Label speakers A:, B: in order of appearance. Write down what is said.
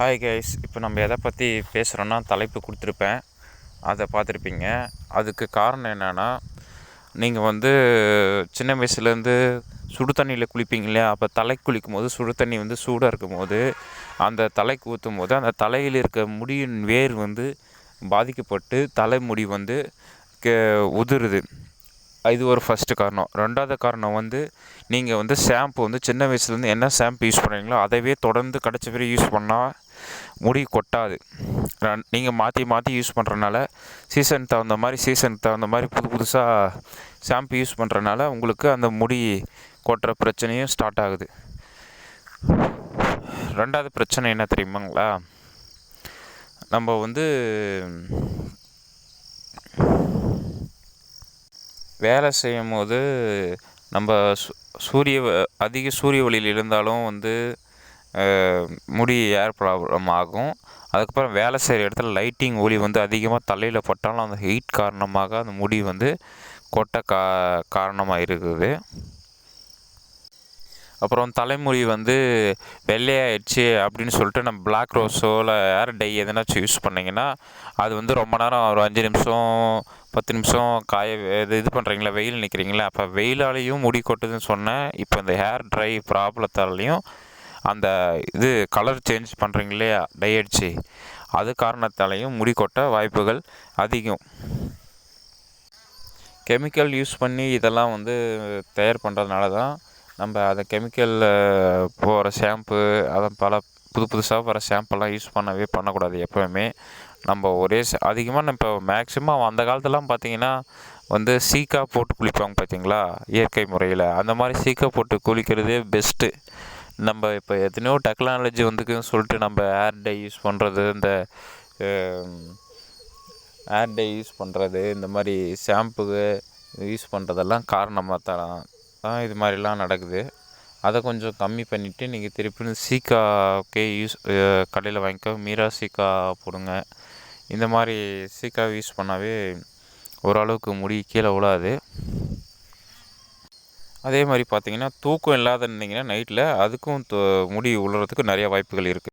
A: Hi guys இப்போ நம்ம எதை பற்றி பேசுகிறோன்னா தலைப்பு கொடுத்துருப்பேன். அதை பார்த்துருப்பீங்க. அதுக்கு காரணம் என்னென்னா நீங்கள் வந்து சின்ன வயசுலேருந்து சுடு தண்ணியில் குளிப்பீங்க இல்லையா? அப்போ தலை குளிக்கும் போது சுடு தண்ணி வந்து சூடாக இருக்கும் போது அந்த தலைக்கு ஊற்றும் போது அந்த தலையில் இருக்க முடியின் வேர் வந்து பாதிக்கப்பட்டு தலைமுடி வந்து கே உதிருது. இது ஒரு ஃபஸ்ட்டு காரணம். ரெண்டாவது காரணம் வந்து நீங்கள் வந்து ஷாம்பு வந்து சின்ன வயசுலேருந்து என்ன ஷாம்பு யூஸ் பண்ணுறீங்களோ அதவே தொடர்ந்து கிடச்ச வரை யூஸ் பண்ணால் முடி கொட்டாது. நீங்கள் மாற்றி மாற்றி யூஸ் பண்ணுறனால சீசனுக்கு தகுந்த மாதிரி சீசனுக்கு தகுந்த மாதிரி புது புதுசாக ஷாம்பு யூஸ் பண்ணுறனால உங்களுக்கு அந்த முடி கொட்டுற பிரச்சனையும் ஸ்டார்ட் ஆகுது. ரெண்டாவது பிரச்சனை என்ன தெரியுமாங்களா? நம்ம வந்து வேலை செய்யும் போது நம்ம சு சூரிய அதிக சூரிய ஒளியில் இருந்தாலும் வந்து முடி ஏர் ப்ராப்ளம் ஆகும். அதுக்கப்புறம் வேலை செய்கிற இடத்துல லைட்டிங் ஒளி வந்து அதிகமாக தலையில் பட்டாலும் அந்த ஹீட் காரணமாக அந்த முடி வந்து கொட்ட கா காரணமாக இருக்குது. அப்புறம் தலைமுடி வந்து வெள்ளையாயிடுச்சு அப்படின்னு சொல்லிட்டு நம்ம பிளாக் ரோஸோ இல்லை ஏர் டை எதனாச்சும் யூஸ் பண்ணிங்கன்னா அது வந்து ரொம்ப நேரம் ஒரு அஞ்சு நிமிஷம் பத்து நிமிஷம் காய இது இது பண்ணுறீங்களா வெயில் நிற்கிறீங்களா அப்போ வெயிலாலேயும் முடி கொட்டுதுன்னு சொன்னேன். இப்போ இந்த ஹேர் ட்ரை ப்ராப்ளத்தாலையும் அந்த இது கலர் சேஞ்ச் பண்ணுறீங்க இல்லையா டை அது காரணத்தாலையும் முடி கொட்ட வாய்ப்புகள் அதிகம். கெமிக்கல் யூஸ் பண்ணி இதெல்லாம் வந்து தயார் பண்ணுறதுனால தான் நம்ம அந்த கெமிக்கலில் போகிற ஷாம்பு அதை பல புது புதுசாக வர ஷாம்பெல்லாம் யூஸ் பண்ணவே பண்ணக்கூடாது எப்போவுமே. நம்ம ஒரே அதிகமாக நம்ம இப்போ மேக்ஸிமம் அந்த காலத்துலலாம் பார்த்தீங்கன்னா வந்து சீக்கா போட்டு குளிப்பாங்க பார்த்தீங்களா இயற்கை முறையில். அந்த மாதிரி சீக்கா போட்டு குளிக்கிறதே பெஸ்ட்டு நம்ம இப்போ எத்தனையோ டெக்னாலஜி வந்துக்குன்னு சொல்லிட்டு நம்ம ஏர் டை யூஸ் பண்ணுறது இந்த ஏர் டை யூஸ் பண்ணுறது இந்த மாதிரி ஷாம்புக்கு யூஸ் பண்ணுறதெல்லாம் காரணமாக தான் தான் இது மாதிரிலாம் நடக்குது. அதை கொஞ்சம் கம்மி பண்ணிவிட்டு நீங்கள் திருப்பியும் சீக்காக்கே யூஸ் கடையில் வாங்கிக்கோ. மீரா சீக்கா போடுங்க. இந்த மாதிரி சீக்கா யூஸ் பண்ணாவே ஓரளவுக்கு முடி கீழே விழாது. அதே மாதிரி பார்த்தீங்கன்னா தூக்கம் இல்லாத இருந்தீங்கன்னா நைட்டில் அதுக்கும் து- முடி உழுறதுக்கு நிறையா வாய்ப்புகள் இருக்குது